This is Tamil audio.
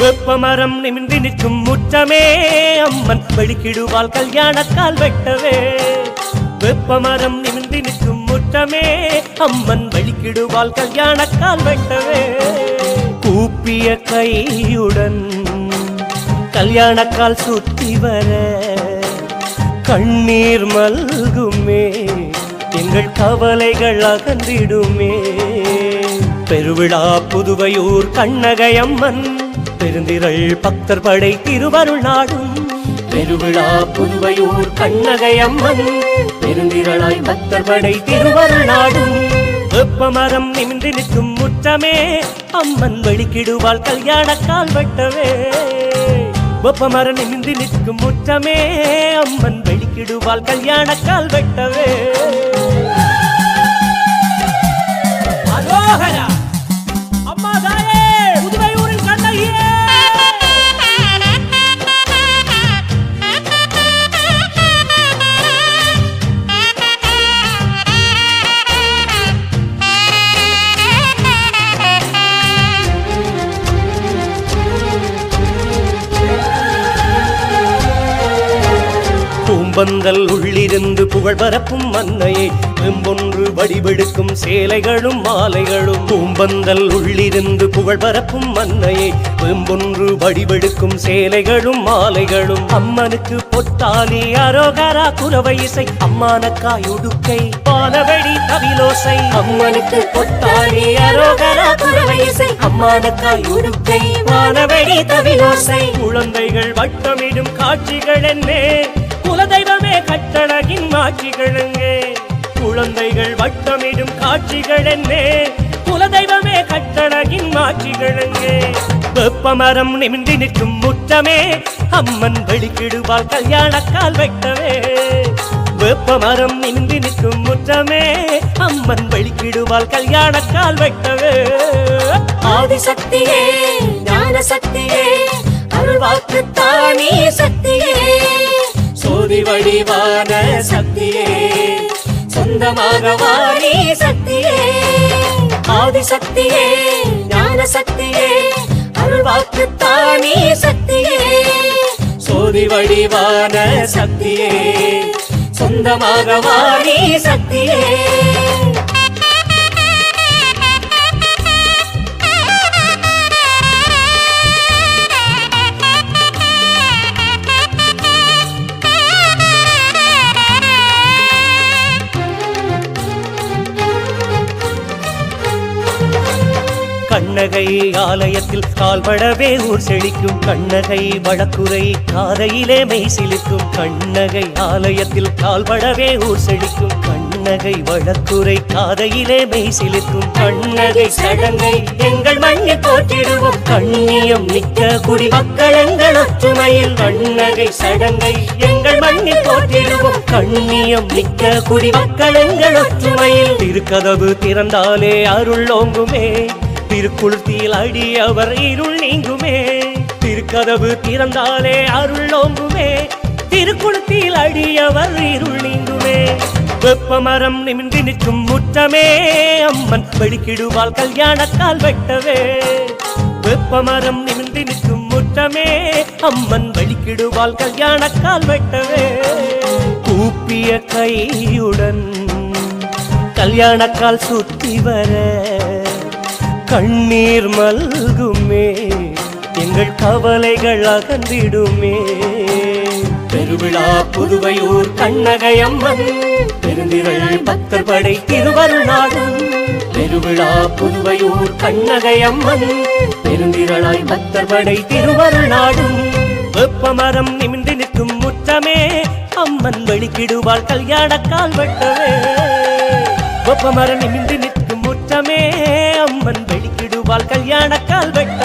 வெப்பமரம் நிமிந்து நிற்கும் முற்றமே அம்மன் வெளிக்கிடுவாள் கல்யாணக்கால் வெட்டவே. வெப்பமரம் நிமிந்து நிற்கும் முற்றமே அம்மன் வெளிக்கிடுவாள் கல்யாணக்கால் வெட்டவே. கூப்பிய கையுடன் கல்யாணக்கால் சுத்தி வர கண்ணீர் மல்குமே. எங்கள் கவலைகள் அகன்றிடுமே. பெருவிழா புதுவையூர் கண்ணகையம்மன் பெருந்திரள் பக்தர் படை திருவருள் நாடும். பெருவிழா புதுவையூர் கண்ணகையம்மன் பெருந்திரளாய் பக்தர் படை திருவருள் நாடும். வெப்பமரம் நிமிர்ந்து நிற்கும் முற்றமே அம்மன் வெளிக்கிடுவாள் கல்யாணக்கால் வெட்டவே. வெப்பமரம் நிமிர்ந்து நிற்கும் முற்றமே அம்மன் வெளிக்கிடுவாள் கல்யாணக்கால் வெட்டவே. அரோகரா! பூம்பந்தல் உள்ளிருந்து புகழ் பரப்பும் மன்னையை வெம்பொன்று வடிவெடுக்கும் சேலைகளும் மாலைகளும். பூம்பந்தல் உள்ளிருந்து புகழ் பரப்பும் மன்னையை வெம்பொன்று வடிவெடுக்கும் சேலைகளும் மாலைகளும். அம்மனுக்கு பொட்டாலி அரோகரா குறவை இசை அம்மானக்காய் உடுக்கை பாலவெடி தவிலோசை. அம்மனுக்கு பொட்டாலி அரோகரா குறவை இசை அம்மானக்காய் உடுக்கை வானவெடி தவிலோசை. குழந்தைகள் வட்டமிடும் காட்சிகள் என்னே கட்டழகின் மாட்சிகளுங்கே குழந்தைகள் வட்டமிடும் காட்சிகள் என்னே குலதெய்வமே கட்டழகின் மாட்சிகளுங்கே வெப்பமரம் நிமிந்து நிற்கும் முற்றமே. அம்மன் வெளிக்கிடுவாள் கல்யாணக்கால் வெட்டவே வெப்பமரம் நிமிந்து நிற்கும் முற்றமே. அம்மன் வெளிக்கிடுவாள் கல்யாணக்கால் வெட்டவே ஆதிசக்தியே ஞான சக்தியே அருள்வாக்கு தானே சக்தியே. சோதி வடிவான சக்தியே. சொந்தமாக வாணி சக்தியே. ஆதி சக்தியே ஞான சக்தியே அருள்வாக்கு தானே சக்தியே. சோதி வடிவான சக்தியே. சொந்தமாக வாணி சக்தியே. கண்ணகை ஆலயத்தில் கால்படவே ஊர் செழிக்கும் கண்ணகை வழக்குரை காதையிலே மெய் சிலிக்கும் கண்ணகை ஆலயத்தில் கால்படவே ஊர் செழிக்கும் கண்ணகை வழக்குரை காதையிலே மெய் சிலிக்கும் கண்ணகை சடங்கை எங்கள் மண்ணில் போற்றிடுவோம். கண்ணியம் மிக்க குடிமக்கள் எங்கள் ஒற்றுமையில் கண்ணகை சடங்கை எங்கள் மண்ணில் போற்றிடுவோம். கண்ணியம் மிக்க குடிமக்கள் எங்கள் ஒற்றுமையில். திருக்கதவு திறந்தாலே அருள் ஓங்குமே. திருக்குளத்தில் அடி அவர் இருள் நீங்குமே. திருக்கதவு திறந்தாலே அருள் ஓங்குமே திருக்குளத்தில் அடி அவர் இருள் நீங்குமே. வெப்பமரம் நிமிந்து நிற்கும் முற்றமே. அம்மன் வெளிக்கிடுவாள் கல்யாணத்தால் வெட்டவே. வெப்பமரம் நிமிந்து நிற்கும் முற்றமே. அம்மன் வெளிக்கிடுவாள் கல்யாணத்தால் வெட்டவே. கூப்பிய கையுடன் கல்யாணக்கால் சுத்தி வர கண்ணீர் மல்குமே எங்கள் கவலைகள் அகன்றிடுமே. பெருவிழா புதுவையூர் கண்ணகையம்மன் பெருந்திரள் பக்தர் படை திருவருநாடும் பெருவிழா புதுவையூர் கண்ணகையம்மன் பெருந்திரளாய் பக்தர் படை திருவருநாடும் வெப்பமரம் நிமிந்து நிற்கும் முற்றமே அம்மன் வெளிக்கிடுவாள் கல்யாணக்கால் வெட்டவே. வெப்பமரம் நிமிர்ந்து நிற்கும் முற்றமே